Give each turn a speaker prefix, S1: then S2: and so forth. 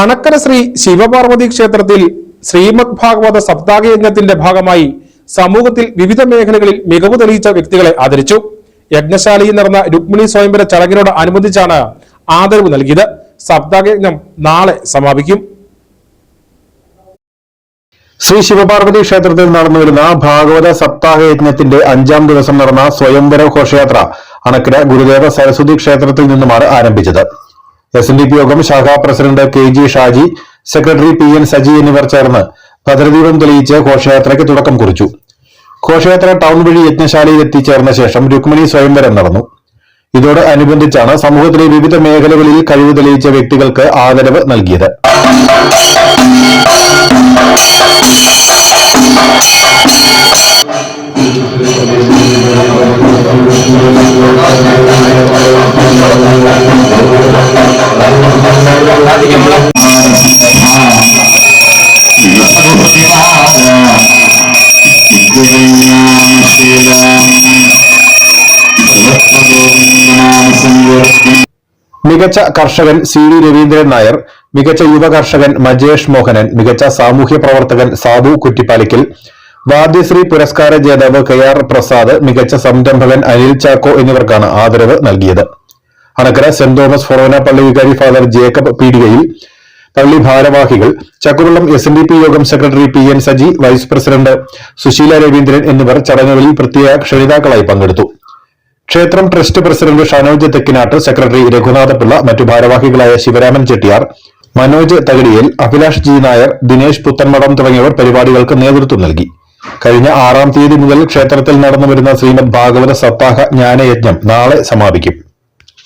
S1: അണക്കര ശ്രീ ശിവപാർവതി ക്ഷേത്രത്തിൽ ശ്രീമദ് ഭാഗവത സപ്താഹയജ്ഞത്തിന്റെ ഭാഗമായി സമൂഹത്തിൽ വിവിധ മേഖലകളിൽ മികവ് തെളിയിച്ച വ്യക്തികളെ ആദരിച്ചു. യജ്ഞശാലയിൽ നടന്ന രുക്മിണി സ്വയംവര ചടങ്ങിനോട് അനുബന്ധിച്ചാണ് ആദരവ് നൽകിയത്. സപ്താഹയജ്ഞം നാളെ സമാപിക്കും.
S2: ശ്രീ ശിവപാർവതി ക്ഷേത്രത്തിൽ നടന്നുവരുന്ന ഭാഗവത സപ്താഹ യജ്ഞത്തിന്റെ അഞ്ചാം ദിവസം നടന്ന സ്വയംവര ഘോഷയാത്ര അണക്കര ഗുരുദേവ സരസ്വതി ക്ഷേത്രത്തിൽ നിന്നുമാണ് ആരംഭിച്ചത്. എസ് എൻ ഡി പി യോഗം ശാഖാ president K G Shaji secretary P N Saji എന്നിവർ ചേർന്ന് ഭദ്രദീപം തെളിയിച്ച് ഘോഷയാത്രയ്ക്ക് തുടക്കം കുറിച്ചു. ഘോഷയാത്ര ടൗൺ വഴി യജ്ഞശാലയിൽ എത്തിച്ചേർന്ന ശേഷം രുക്മിണി സ്വയംവരം നടന്നു. ഇതോട് അനുബന്ധിച്ചാണ് സമൂഹത്തിലെ വിവിധ മേഖലകളിൽ കഴിവ് തെളിയിച്ച വ്യക്തികൾക്ക് ആദരവ് നൽകിയത്. മികച്ച കർഷകൻ സി ഡി രവീന്ദ്രൻ നായർ മികച്ച യുവ കർഷകൻ മജേഷ് മോഹനൻ മികച്ച സാമൂഹ്യ പ്രവർത്തകൻ സാബു കുറ്റിപ്പാലിക്കൽ വാദ്യശ്രീ പുരസ്കാര ജേതാവ് കെ ആർ പ്രസാദ് മികച്ച സംരംഭകൻ അനിൽ ചാക്കോ എന്നിവർക്കാണ് ആദരവ് നൽകിയത്. അണക്കര സെന്റ് തോമസ് ഫൊറോന പള്ളി വികാരി ഫാദർ ജേക്കബ് പീഡികയിൽ പള്ളി ഭാരവാഹികൾ Chakkuvallam S N D P യോഗം secretary P N Saji vice president Susheela Raveendran എന്നിവർ ചടങ്ങുകളിൽ പ്രത്യേക ക്ഷണിതാക്കളായി പങ്കെടുത്തു. ക്ഷേത്രം trust president Shanoj Thekkinattu secretary Raghunathapillai മറ്റു ഭാരവാഹികളായ ശിവരാമൻ ചെട്ടിയാർ മനോജ് തകടിയേൽ അഭിലാഷ് ജി നായർ ദിനേശ് പുത്തൻമടം തുടങ്ങിയവർ പരിപാടികൾക്ക് നേതൃത്വം നൽകി. കഴിഞ്ഞ ആറാം തീയതി മുതൽ ക്ഷേത്രത്തിൽ നടന്നുവരുന്ന ശ്രീമദ് ഭാഗവത സപ്താഹ ജ്ഞാനയജ്ഞം നാളെ സമാപിക്കും.